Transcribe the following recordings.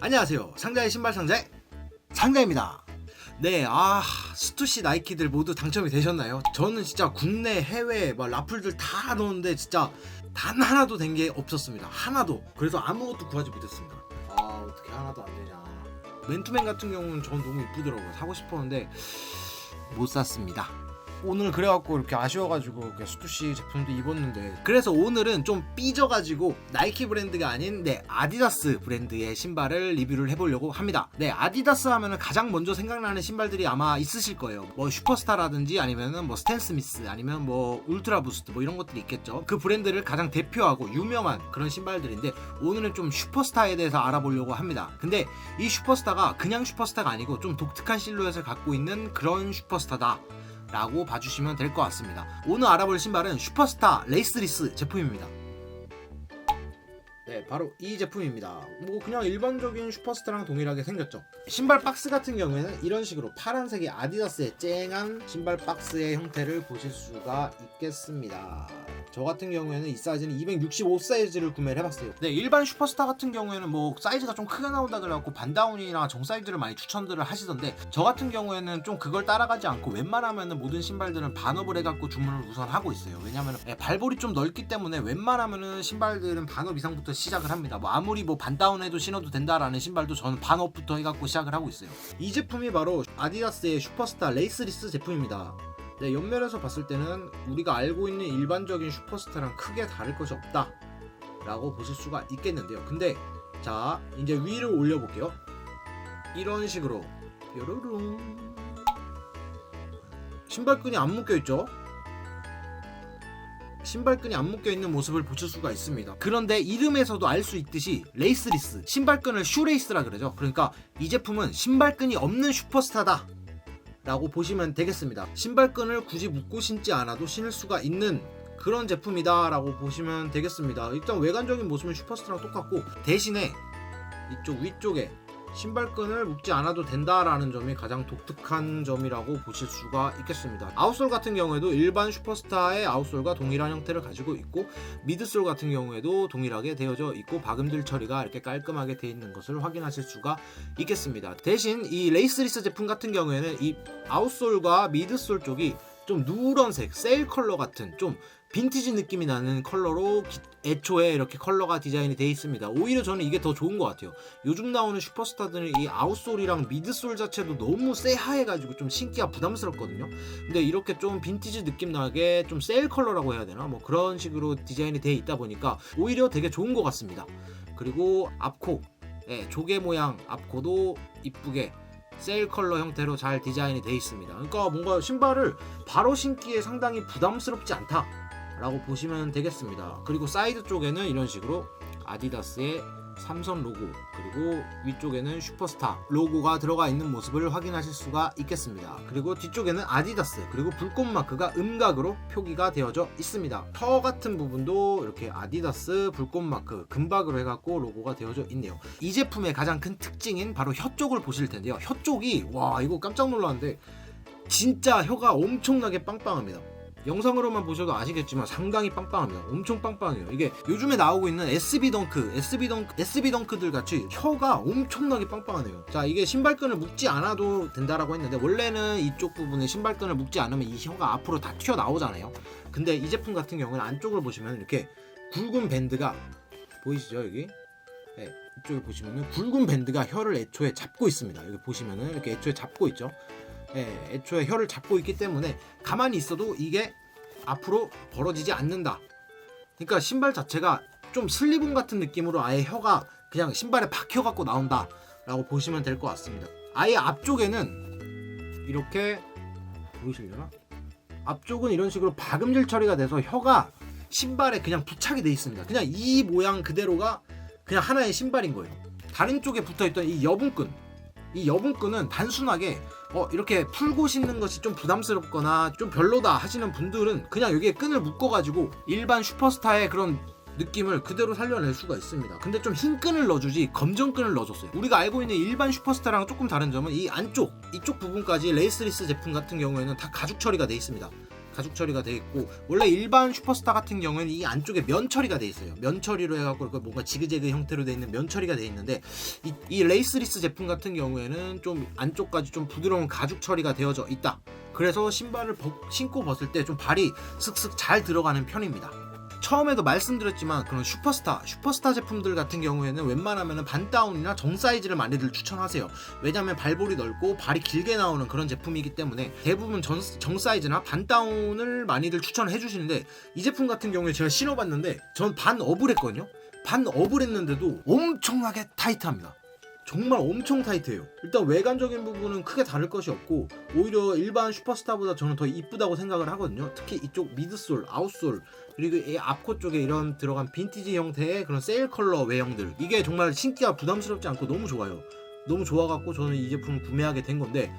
안녕하세요. 상자의 신발 상자의 상자입니다. 네, 아 스투시 나이키들 모두 당첨이 되셨나요? 저는 진짜 국내 해외 막 라플들 다 넣었는데 진짜 단 하나도 된 게 없었습니다. 하나도. 그래서 아무것도 구하지 못했습니다. 아 어떻게 하나도 안 되냐. 맨투맨 같은 경우는 전 너무 이쁘더라고요. 사고 싶었는데 못 샀습니다. 오늘 그래갖고 이렇게 아쉬워가지고 이렇게 스투시 제품도 입었는데 그래서 오늘은 좀 삐져가지고 나이키 브랜드가 아닌 네 아디다스 브랜드의 신발을 리뷰를 해보려고 합니다. 네 아디다스 하면은 가장 먼저 생각나는 신발들이 아마 있으실 거예요. 뭐 슈퍼스타라든지 아니면은 뭐 스탠 스미스 아니면 뭐 울트라 부스트 뭐 이런 것들이 있겠죠. 그 브랜드를 가장 대표하고 유명한 그런 신발들인데 오늘은 좀 슈퍼스타에 대해서 알아보려고 합니다. 근데 이 슈퍼스타가 그냥 슈퍼스타가 아니고 좀 독특한 실루엣을 갖고 있는 그런 슈퍼스타다. 라고 봐주시면 될 것 같습니다. 오늘 알아볼 신발은 슈퍼스타 레이스리스 제품입니다. 네, 바로 이 제품입니다. 뭐 그냥 일반적인 슈퍼스타랑 동일하게 생겼죠. 신발 박스 같은 경우에는 이런 식으로 파란색의 아디다스의 쨍한 신발 박스의 형태를 보실 수가 있겠습니다. 저 같은 경우에는 이 사이즈는 265 사이즈를 구매를 해봤어요. 네, 일반 슈퍼스타 같은 경우에는 뭐 사이즈가 좀 크게 나온다 그래갖고 반다운이나 정 사이즈를 많이 추천들을 하시던데 저 같은 경우에는 좀 그걸 따라가지 않고 웬만하면은 모든 신발들은 반업을 해갖고 주문을 우선 하고 있어요. 왜냐면 예, 발볼이 좀 넓기 때문에 웬만하면은 신발들은 반업 이상부터 시작을 합니다. 뭐 아무리 뭐 반다운해도 신어도 된다라는 신발도 저는 반업부터 해갖고 시작을 하고 있어요. 이 제품이 바로 아디다스의 슈퍼스타 레이스리스 제품입니다. 네, 옆면에서 봤을 때는 우리가 알고 있는 일반적인 슈퍼스타랑 크게 다를 것이 없다 라고 보실 수가 있겠는데요 근데 자 이제 위를 올려볼게요 이런 식으로 뾰로롱 신발끈이 안 묶여 있죠 신발끈이 안 묶여 있는 모습을 보실 수가 있습니다 그런데 이름에서도 알 수 있듯이 레이스리스 신발끈을 슈레이스라 그러죠 그러니까 이 제품은 신발끈이 없는 슈퍼스타다 라고 보시면 되겠습니다. 신발끈을 굳이 묶고 신지 않아도 신을 수가 있는 그런 제품이다 라고 보시면 되겠습니다. 일단 외관적인 모습은 슈퍼스타랑 똑같고 대신에 이쪽 위쪽에 신발끈을 묶지 않아도 된다라는 점이 가장 독특한 점이라고 보실 수가 있겠습니다. 아웃솔 같은 경우에도 일반 슈퍼스타의 아웃솔과 동일한 형태를 가지고 있고 미드솔 같은 경우에도 동일하게 되어져 있고 박음질 처리가 이렇게 깔끔하게 되어 있는 것을 확인하실 수가 있겠습니다. 대신 이 레이스리스 제품 같은 경우에는 이 아웃솔과 미드솔 쪽이 좀 누런색, 세일 컬러 같은 좀 빈티지 느낌이 나는 컬러로 기- 애초에 이렇게 컬러가 디자인이 되어 있습니다. 오히려 저는 이게 더 좋은 것 같아요. 요즘 나오는 슈퍼스타들은 이 아웃솔이랑 미드솔 자체도 너무 쎄하해가지고 좀 신기가 부담스럽거든요. 근데 이렇게 좀 빈티지 느낌 나게 좀 세일 컬러라고 해야 되나? 뭐 그런 식으로 디자인이 되어 있다 보니까 오히려 되게 좋은 것 같습니다. 그리고 앞코, 예, 조개 모양 앞코도 이쁘게 세일 컬러 형태로 잘 디자인이 되어 있습니다. 그러니까 뭔가 신발을 바로 신기에 상당히 부담스럽지 않다 라고 보시면 되겠습니다. 그리고 사이드 쪽에는 이런 식으로 아디다스의 삼선 로고 그리고 위쪽에는 슈퍼스타 로고가 들어가 있는 모습을 확인하실 수가 있겠습니다. 그리고 뒤쪽에는 아디다스 그리고 불꽃 마크가 음각으로 표기가 되어져 있습니다. 터 같은 부분도 이렇게 아디다스 불꽃 마크 금박으로 해갖고 로고가 되어져 있네요. 이 제품의 가장 큰 특징인 바로 혀 쪽을 보실 텐데요. 혀 쪽이 와 이거 깜짝 놀랐는데 진짜 혀가 엄청나게 빵빵합니다. 영상으로만 보셔도 아시겠지만 상당히 빵빵합니다. 엄청 빵빵해요. 이게 요즘에 나오고 있는 SB 덩크, SB 덩크, SB 덩크들 같이 혀가 엄청나게 빵빵하네요. 자, 이게 신발끈을 묶지 않아도 된다라고 했는데 원래는 이쪽 부분에 신발끈을 묶지 않으면 이 혀가 앞으로 다 튀어 나오잖아요. 근데 이 제품 같은 경우는 안쪽을 보시면 이렇게 굵은 밴드가 보이시죠 여기? 네, 이쪽에 보시면은 굵은 밴드가 혀를 애초에 잡고 있습니다. 여기 보시면은 이렇게 애초에 잡고 있죠. 예, 애초에 혀를 잡고 있기 때문에 가만히 있어도 이게 앞으로 벌어지지 않는다. 그러니까 신발 자체가 좀 슬리본 같은 느낌으로 아예 혀가 그냥 신발에 박혀 갖고 나온다라고 보시면 될 것 같습니다. 아예 앞쪽에는 이렇게 보이시려나? 앞쪽은 이런 식으로 박음질 처리가 돼서 혀가 신발에 그냥 부착이 돼 있습니다. 그냥 이 모양 그대로가 그냥 하나의 신발인 거예요. 다른 쪽에 붙어 있던 이 여분끈, 이 여분끈은 단순하게 어, 이렇게 풀고 신는 것이 좀 부담스럽거나 좀 별로다 하시는 분들은 그냥 여기에 끈을 묶어가지고 일반 슈퍼스타의 그런 느낌을 그대로 살려낼 수가 있습니다. 근데 좀 흰 끈을 넣어주지 검정 끈을 넣어줬어요. 우리가 알고 있는 일반 슈퍼스타랑 조금 다른 점은 이 안쪽, 이쪽 부분까지 레이스리스 제품 같은 경우에는 다 가죽 처리가 돼 있습니다. 가죽 처리가 돼 있고 원래 일반 슈퍼스타 같은 경우에는 이 안쪽에 면 처리가 돼 있어요. 면 처리로 해갖고 그 뭔가 지그재그 형태로 돼 있는 면 처리가 돼 있는데 이, 이 레이스리스 제품 같은 경우에는 좀 안쪽까지 좀 부드러운 가죽 처리가 되어져 있다. 그래서 신발을 벗- 신고 벗을 때 좀 발이 슥슥 잘 들어가는 편입니다. 처음에도 말씀드렸지만 그런 슈퍼스타, 슈퍼스타 제품들 같은 경우에는 웬만하면 반다운이나 정 사이즈를 많이들 추천하세요. 왜냐하면 발볼이 넓고 발이 길게 나오는 그런 제품이기 때문에 대부분 전, 정 사이즈나 반다운을 많이들 추천해 주시는데 이 제품 같은 경우에 제가 신어봤는데 전 반 업을 했거든요. 반 업을 했는데도 엄청나게 타이트합니다. 정말 엄청 타이트해요. 일단 외관적인 부분은 크게 다를 것이 없고 오히려 일반 슈퍼스타보다 저는 더 이쁘다고 생각을 하거든요. 특히 이쪽 미드솔, 아웃솔 그리고 이 앞코 쪽에 이런 들어간 빈티지 형태의 그런 세일 컬러 외형들 이게 정말 신기가 부담스럽지 않고 너무 좋아요. 너무 좋아갖고 저는 이 제품을 구매하게 된 건데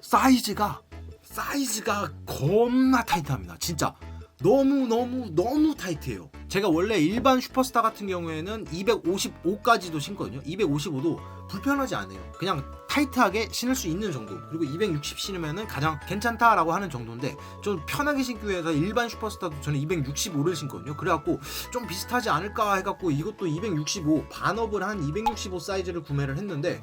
사이즈가 사이즈가 겁나 타이트합니다. 진짜 너무 너무 너무 타이트해요. 제가 원래 일반 슈퍼스타 같은 경우에는 255까지도 신거든요. 255도 불편하지 않아요. 그냥 타이트하게 신을 수 있는 정도. 그리고 260 신으면은 가장 괜찮다라고 하는 정도인데 좀 편하게 신기 위해서 일반 슈퍼스타도 저는 265를 신거든요. 그래갖고 좀 비슷하지 않을까 해갖고 이것도 265 반업을 한 265 사이즈를 구매를 했는데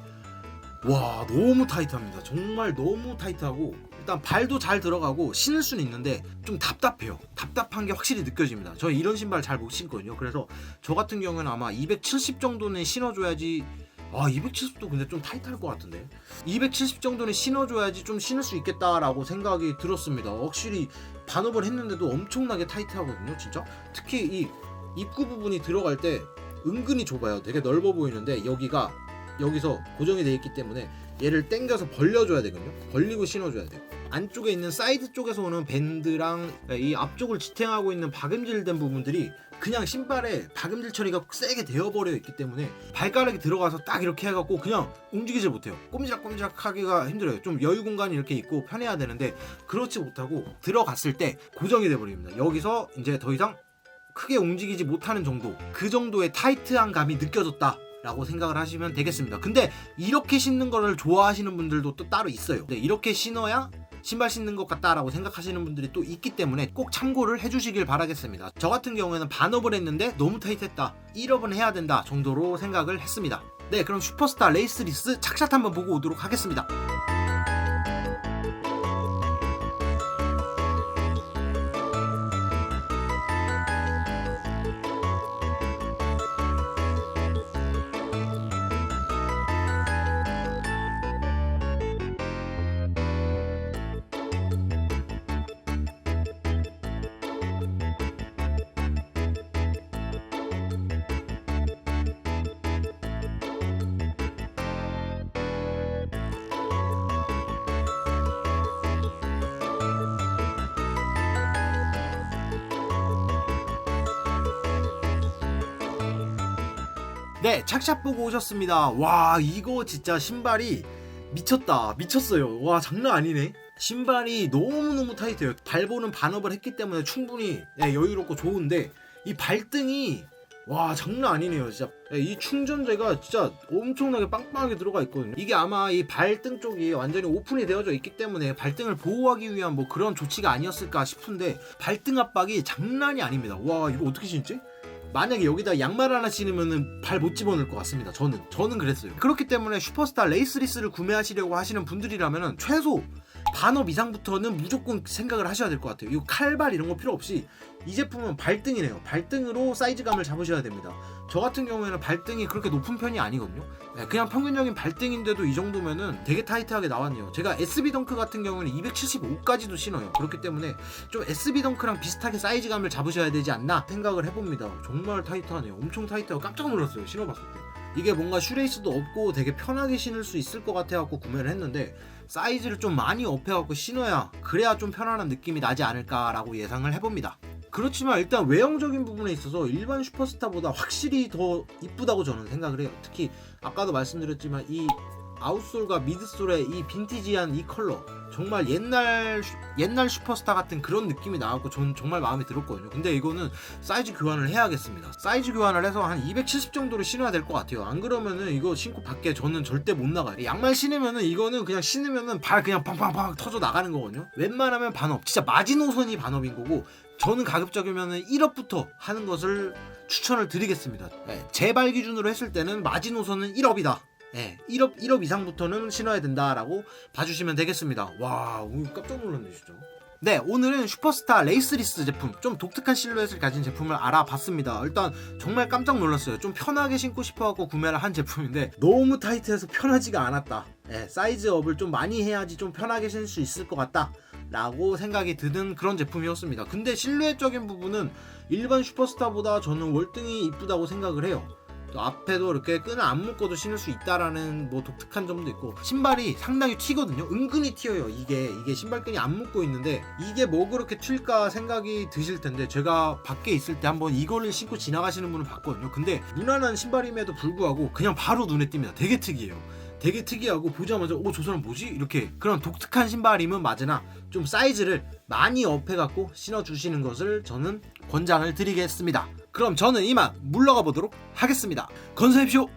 와 너무 타이트합니다. 정말 너무 타이트하고 일단 발도 잘 들어가고 신을 수는 있는데 좀 답답해요. 답답한 게 확실히 느껴집니다. 저 이런 신발 잘 못 신거든요. 그래서 저 같은 경우는 아마 270 정도는 신어줘야지 아 270도 근데 좀 타이트할 것 같은데 270 정도는 신어줘야지 좀 신을 수 있겠다라고 생각이 들었습니다. 확실히 반업을 했는데도 엄청나게 타이트하거든요. 진짜 특히 이 입구 부분이 들어갈 때 은근히 좁아요. 되게 넓어 보이는데 여기가 여기서 고정이 되어 있기 때문에 얘를 당겨서 벌려줘야 되거든요. 벌리고 신어줘야 돼요. 안쪽에 있는 사이드 쪽에서 오는 밴드랑 이 앞쪽을 지탱하고 있는 박음질된 부분들이 그냥 신발에 박음질 처리가 세게 되어버려 있기 때문에 발가락이 들어가서 딱 이렇게 해갖고 그냥 움직이질 못해요. 꼼지락꼼지락 하기가 힘들어요. 좀 여유 공간이 이렇게 있고 편해야 되는데 그렇지 못하고 들어갔을 때 고정이 돼버립니다. 여기서 이제 더 이상 크게 움직이지 못하는 정도 그 정도의 타이트한 감이 느껴졌다 라고 생각을 하시면 되겠습니다. 근데 이렇게 신는 거를 좋아하시는 분들도 또 따로 있어요. 네, 이렇게 신어야 신발 신는 것 같다라고 생각하시는 분들이 또 있기 때문에 꼭 참고를 해주시길 바라겠습니다. 저 같은 경우에는 반업을 했는데 너무 타이트했다 1업은 해야 된다 정도로 생각을 했습니다. 네 그럼 슈퍼스타 레이스리스 착샷 한번 보고 오도록 하겠습니다 네, 착샷 보고 오셨습니다. 와, 이거 진짜 신발이 미쳤다. 미쳤어요. 와, 장난 아니네. 신발이 너무너무 타이트해요. 발보는 반업을 했기 때문에 충분히 네, 여유롭고 좋은데 이 발등이 와 장난 아니네요 진짜 네, 이 충전재가 진짜 엄청나게 빵빵하게 들어가 있거든요 이게 아마 이 발등 쪽이 완전히 오픈이 되어져 있기 때문에 발등을 보호하기 위한 뭐 그런 조치가 아니었을까 싶은데 발등 압박이 장난이 아닙니다 와 이거 어떻게 신지? 만약에 여기다 양말 하나 신으면은 발 못 집어넣을 것 같습니다. 저는 저는 그랬어요. 그렇기 때문에 슈퍼스타 레이스리스를 구매하시려고 하시는 분들이라면은 최소 반업 이상부터는 무조건 생각을 하셔야 될 것 같아요. 이거 칼발 이런 거 필요 없이 이 제품은 발등이네요. 발등으로 사이즈감을 잡으셔야 됩니다. 저 같은 경우에는 발등이 그렇게 높은 편이 아니거든요. 네, 그냥 평균적인 발등인데도 이 정도면은 되게 타이트하게 나왔네요. 제가 SB 덩크 같은 경우는 275까지도 신어요. 그렇기 때문에 좀 SB 덩크랑 비슷하게 사이즈감을 잡으셔야 되지 않나 생각을 해봅니다. 정말 타이트하네요. 엄청 타이트하고 깜짝 놀랐어요. 신어봤을 때. 이게 뭔가 슈레이스도 없고 되게 편하게 신을 수 있을 것 같아갖고 구매를 했는데 사이즈를 좀 많이 업해갖고 신어야 그래야 좀 편안한 느낌이 나지 않을까라고 예상을 해봅니다. 그렇지만 일단 외형적인 부분에 있어서 일반 슈퍼스타보다 확실히 더 이쁘다고 저는 생각을 해요. 특히 아까도 말씀드렸지만 이 아웃솔과 미드솔의 이 빈티지한 이 컬러 정말 옛날 슈- 옛날 슈퍼스타 같은 그런 느낌이 나왔고 전 정말 마음에 들었거든요. 근데 이거는 사이즈 교환을 해야겠습니다. 사이즈 교환을 해서 한 270 정도로 신어야 될 것 같아요. 안 그러면은 이거 신고 밖에 저는 절대 못 나가요. 양말 신으면은 이거는 그냥 신으면은 발 그냥 팡팡팡 터져 나가는 거거든요. 웬만하면 반업, 진짜 마지노선이 반업인 거고 저는 가급적이면은 1업부터 하는 것을 추천을 드리겠습니다. 예, 제발 기준으로 했을 때는 마지노선은 1업이다. 예, 1업 1업 이상부터는 신어야 된다라고 봐주시면 되겠습니다. 와, 깜짝 놀랐네 진짜. 네, 오늘은 슈퍼스타 레이스리스 제품, 좀 독특한 실루엣을 가진 제품을 알아봤습니다. 일단 정말 깜짝 놀랐어요. 좀 편하게 신고 싶어갖고 구매를 한 제품인데 너무 타이트해서 편하지가 않았다. 예, 사이즈업을 좀 많이 해야지 좀 편하게 신을 수 있을 것 같다. 라고 생각이 드는 그런 제품이었습니다. 근데 실루엣적인 부분은 일반 슈퍼스타보다 저는 월등히 이쁘다고 생각을 해요. 또 앞에도 이렇게 끈을 안 묶어도 신을 수 있다라는 뭐 독특한 점도 있고 신발이 상당히 튀거든요. 은근히 튀어요. 이게 이게 신발끈이 안 묶고 있는데 이게 뭐 그렇게 튈까 생각이 드실 텐데 제가 밖에 있을 때 한번 이거를 신고 지나가시는 분을 봤거든요. 근데 무난한 신발임에도 불구하고 그냥 바로 눈에 띕니다. 되게 특이해요. 되게 특이하고 보자마자 오 저 사람 뭐지? 이렇게 그런 독특한 신발임은 맞으나 좀 사이즈를 많이 업해갖고 신어주시는 것을 저는 권장을 드리겠습니다. 그럼 저는 이만 물러가 보도록 하겠습니다. 건사십시오.